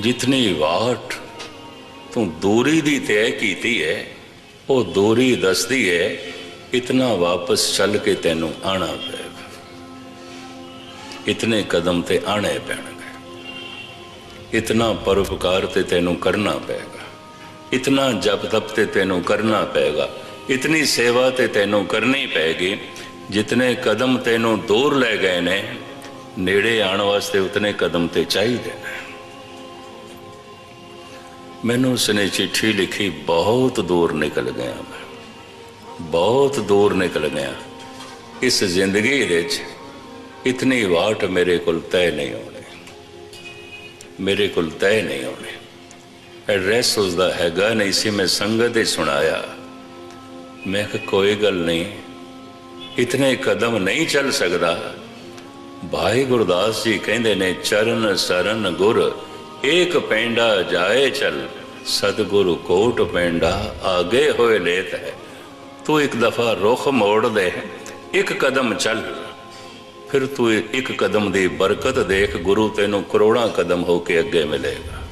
ਜਿਤਨੀ ਵਾਟ ਤੂੰ ਦੂਰੀ ਦੀ ਤੈਅ ਕੀਤੀ ਹੈ ਉਹ ਦੂਰੀ ਦੱਸਦੀ ਹੈ ਇਤਨਾ ਵਾਪਸ ਚੱਲ ਕੇ ਤੈਨੂੰ ਆਣਾ ਪਏਗਾ ਇਤਨੇ ਕਦਮ ਤੇ ਆਣੇ ਪੈਣਗੇ ਇਤਨਾ ਪਰਉਪਕਾਰ ਤੇ ਤੈਨੂੰ ਕਰਨਾ ਪਏਗਾ ਇਤਨਾ ਜਪ ਤਪ ਤੇ ਤੈਨੂੰ ਕਰਨਾ ਪਏਗਾ ਇਤਨੀ ਸੇਵਾ ਤੇ ਤੈਨੂੰ ਕਰਨੀ ਪਏਗੀ ਜਿਤਨੇ ਕਦਮ ਤੈਨੂੰ ਦੂਰ ਲੈ ਗਏ ਨੇ ਨੇੜੇ ਆਉਣ ਵਾਸਤੇ ਉਤਨੇ ਕਦਮ ਤੇ ਚਾਹੀਦੇ ਨੇ ਮੈਨੂੰ ਉਸਨੇ ਚਿੱਠੀ ਲਿਖੀ, ਬਹੁਤ ਦੂਰ ਨਿਕਲ ਗਿਆ ਮੈਂ। ਬਹੁਤ ਦੂਰ ਨਿਕਲ ਗਿਆ। ਇਸ ਜ਼ਿੰਦਗੀ ਵਿੱਚ ਇਤਨੀ ਵਾਟ ਮੇਰੇ ਕੋਲ ਤੈਅ ਨਹੀਂ ਹੋਣੀ ਮੇਰੇ ਕੋਲ ਤੈਅ ਨਹੀਂ ਹੋਣੀ ਐਡਰੈਸ ਉਸਦਾ ਹੈਗਾ ਨਹੀਂ ਸੀ। ਮੈਂ ਸੰਗਤ ਹੀ ਸੁਣਾਇਆ। ਮੈਂ ਕਿ ਕੋਈ ਗੱਲ ਨਹੀਂ। ਇਤਨੇ ਕਦਮ ਨਹੀਂ ਚੱਲ ਸਕਦਾ। ਭਾਈ ਗੁਰਦਾਸ ਜੀ ਕਹਿੰਦੇ ਨੇ, ਚਰਨ ਸਰਨ ਗੁਰ ਏਕ ਪੈਂਡਾ ਜਾਏ ਚਲ, ਸਤਿਗੁਰੂ ਕੋਟ ਪੈਂਡਾ ਆਗੇ ਹੋਏ ਲੇਤ ਹੈ। ਤੂੰ ਇੱਕ ਦਫਾ ਰੁਖ ਮੋੜ ਦੇ, ਇੱਕ ਕਦਮ ਚੱਲ। ਫਿਰ ਤੂੰ ਇੱਕ ਕਦਮ ਦੀ ਬਰਕਤ ਦੇਖ, ਗੁਰੂ ਤੈਨੂੰ ਕਰੋੜਾਂ ਕਦਮ ਹੋ ਕੇ ਅੱਗੇ ਮਿਲੇਗਾ।